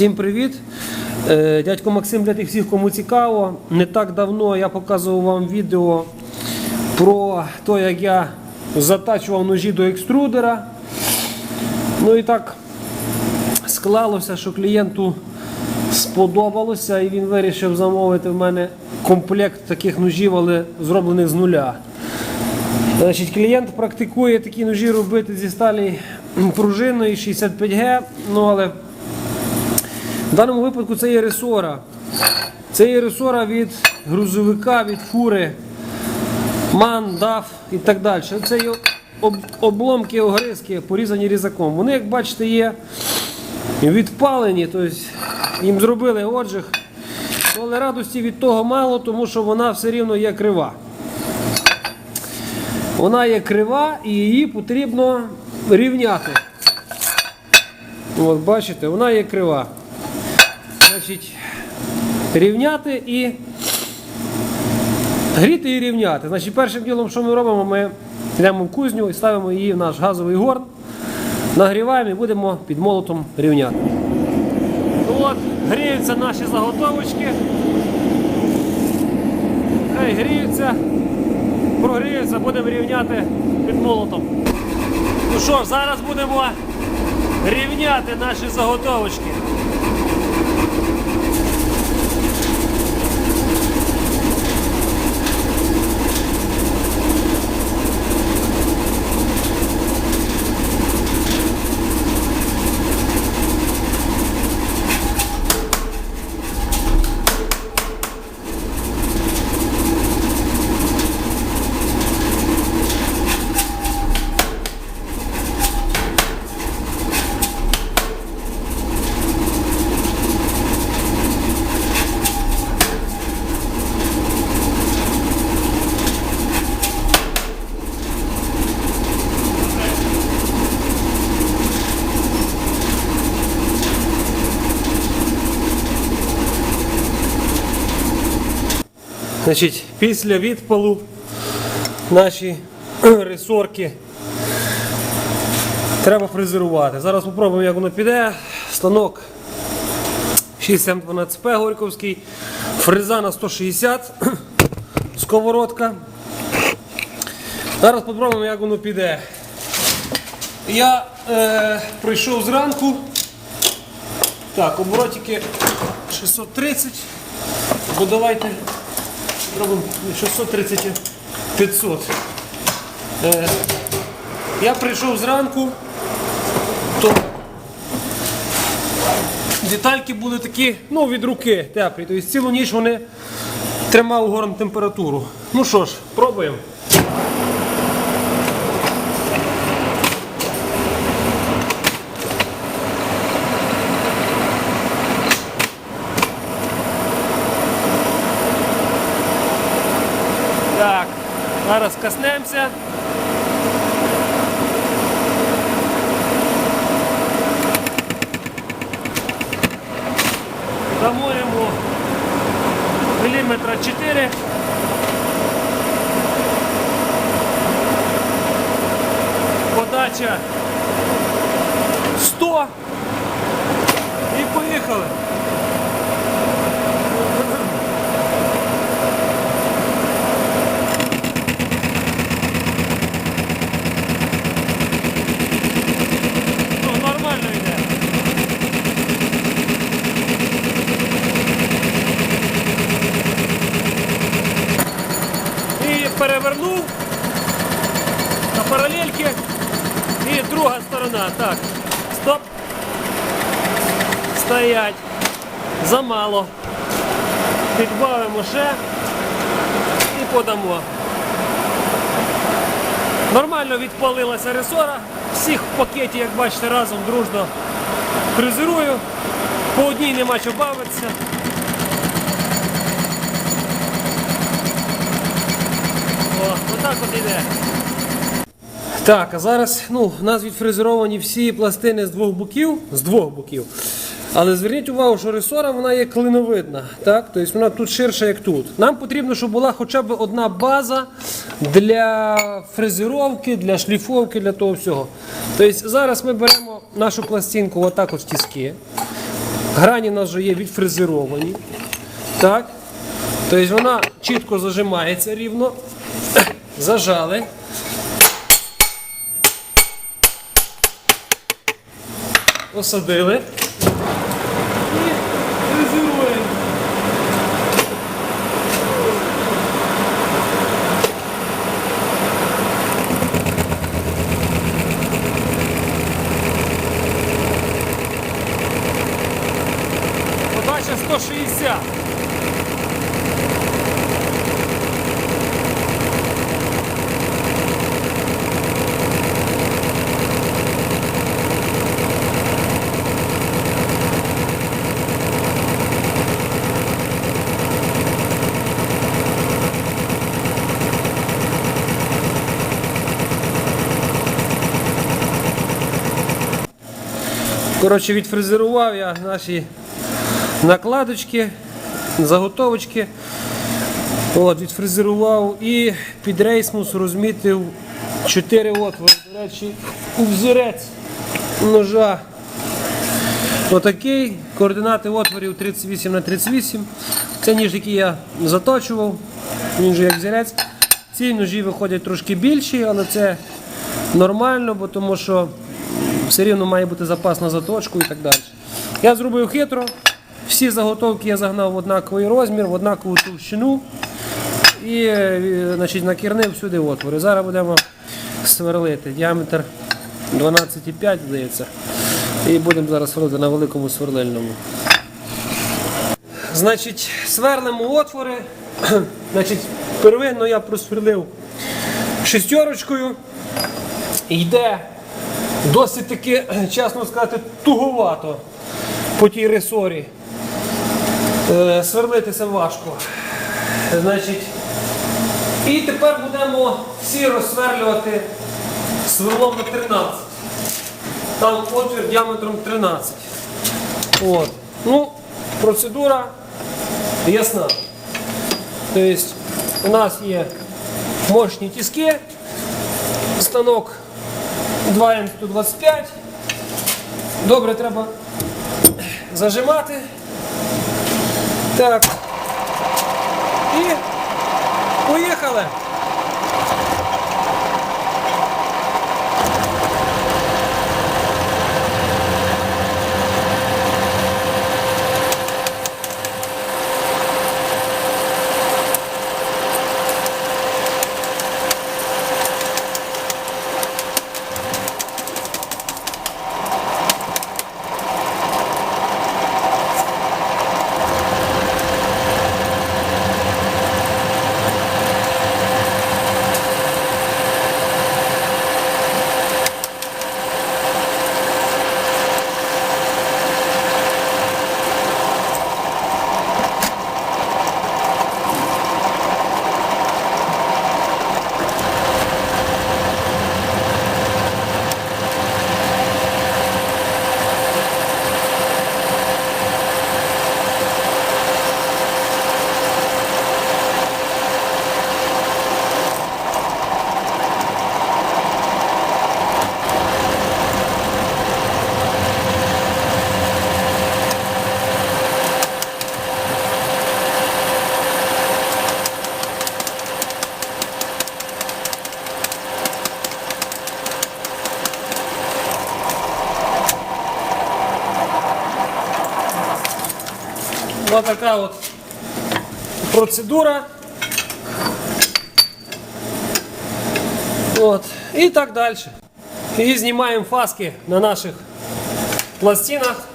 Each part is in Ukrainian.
Всім привіт! Е, Дядько Максим для тих всіх, кому цікаво. Не так давно я показував вам відео про те, як я затачував ножі до екструдера. Ну і так склалося, що клієнту сподобалося і він вирішив замовити в мене комплект таких ножів, але зроблених з нуля. Значить, клієнт практикує такі ножі робити зі сталі пружиною 65Г, ну але в даному випадку це є ресора. Це є ресора від грузовика, від фури, ман, даф і так далі. Це є обломки огризки, порізані різаком. Вони, як бачите, є відпалені, тобто їм зробили отжиг. Але радості від того мало, тому що вона все рівно є крива. Вона є крива і її потрібно рівняти. От бачите, вона є крива. Значить, рівняти і гріти і рівняти. Значить, першим ділом, що ми робимо, ми йдемо в кузню і ставимо її в наш газовий горн, нагріваємо і будемо під молотом рівняти. Ну от, гріються наші заготовочки. Хай гріються, прогріються, будемо рівняти під молотом. Ну що зараз будемо рівняти наші заготовочки. Значить, після відпалу наші ресорки треба фрезерувати. Зараз спробуємо, як воно піде. Станок 6712П Горьковський, фреза на 160, сковородка. Зараз спробуємо, як воно піде. Я е, прийшов зранку. Так, оборотики 630. Бо давайте зробимо 630 500. Е, я прийшов зранку, то детальки були такі, ну, від руки теплі. Тобто цілу ніч вони тримали гором температуру. Ну що ж, пробуємо. Так, зараз коснемося. Йому міліметра 4. Подача 100. І поїхали. Ну, нормально йде. І перевернув на паралельки. І друга сторона. Так. Стоп. Стоять. Замало. Підбавимо ще і подамо. Нормально відпалилася ресора. Всіх в пакеті, як бачите, разом дружно фрезерую. По одній нема що бавитися. О, отак от іде. Так, а зараз ну, у нас відфрезеровані всі пластини з двох боків. З двох боків. Але зверніть увагу, що ресора вона є клиновидна. Так? Тобто вона тут ширша, як тут. Нам потрібно, щоб була хоча б одна база для фрезеровки, для шліфовки, для того всього. Тобто зараз ми беремо нашу пластинку отак от в тіски. Грані у нас вже є відфрезеровані. Так. Тобто вона чітко зажимається рівно. Зажали. Посадили. І фрезеруємо. Подача 160. Коротше, відфрезерував я наші накладочки, заготовочки. От, відфрезерував і під рейсмус розмітив 4 отвори. До речі, у взірець ножа. Отакий. Координати отворів 38 на 38. Це ніж, який я заточував. Він же як взірець. Ці ножі виходять трошки більші, але це нормально, бо тому що все рівно має бути запас на заточку і так далі. Я зробив хитро. Всі заготовки я загнав в однаковий розмір, в однакову товщину. І е, значить, накірнив всюди отвори. Зараз будемо сверлити. Діаметр 12,5, здається. І будемо зараз сверлити на великому сверлильному. Значить, сверлимо отвори. Значить, первинно я просверлив шестерочкою. Йде досить таки, чесно сказати, туговато по тій ресорі. Е, Сверлитися важко. Значить, і тепер будемо всі розсверлювати сверлом на 13. Там отвір діаметром 13. От. Ну, процедура ясна. Тобто у нас є мощні тіски, станок 2М125. Добре треба зажимати. Так. І поїхали. Ось така от процедура. От. І так далі. І знімаємо фаски на наших пластинах.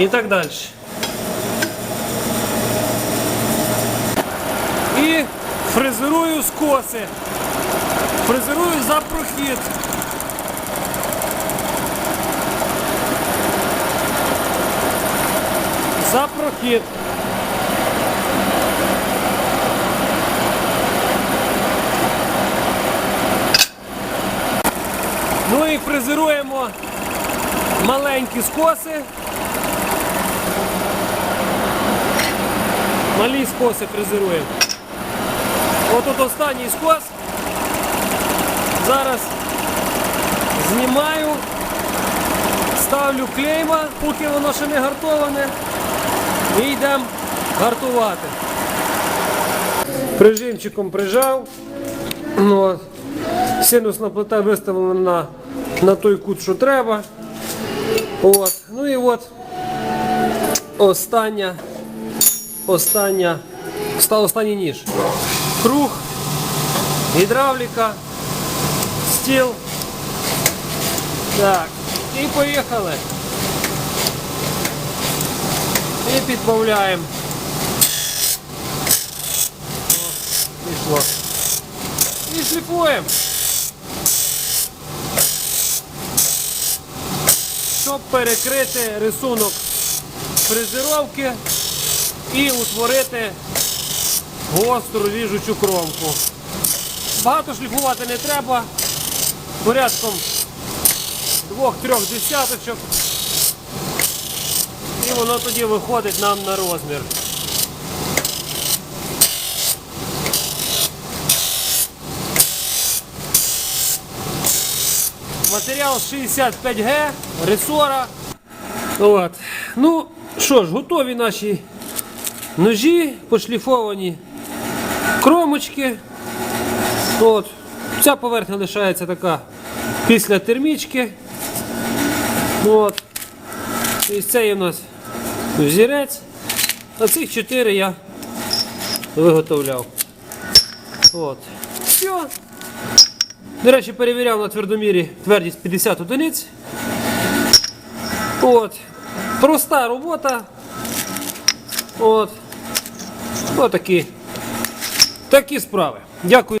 І так далі. І фрезерую скоси. Фрезерую за прохід. За прохід. Ну і фрезеруємо маленькі скоси. Малі скоси фрезеруємо. От тут останній скос. Зараз знімаю, ставлю клейма, поки воно ще не гартоване. І йдемо гартувати. Прижимчиком прижав. Ну, от. Синусна плита виставлена на, на той кут, що треба. От. Ну і от остання, остання, оста- останній ніж. Круг, гідравліка, стіл. Так, і поїхали. І підбавляємо. І шліфуємо. Щоб перекрити рисунок фрезеровки і утворити гостру ріжучу кромку. Багато шліфувати не треба. Порядком двох-трьох десяточок. І воно тоді виходить нам на розмір. Матеріал 65Г, ресора. От. Ну, що ж, готові наші ножі, пошліфовані кромочки. От. Ця поверхня лишається така після термічки. От. І це є у нас взірець. А цих чотири я виготовляв. От. Все. До речі, перевіряв на твердомірі твердість 50 одиниць. От. Проста робота. От. Отакі. Такі справи. Дякую.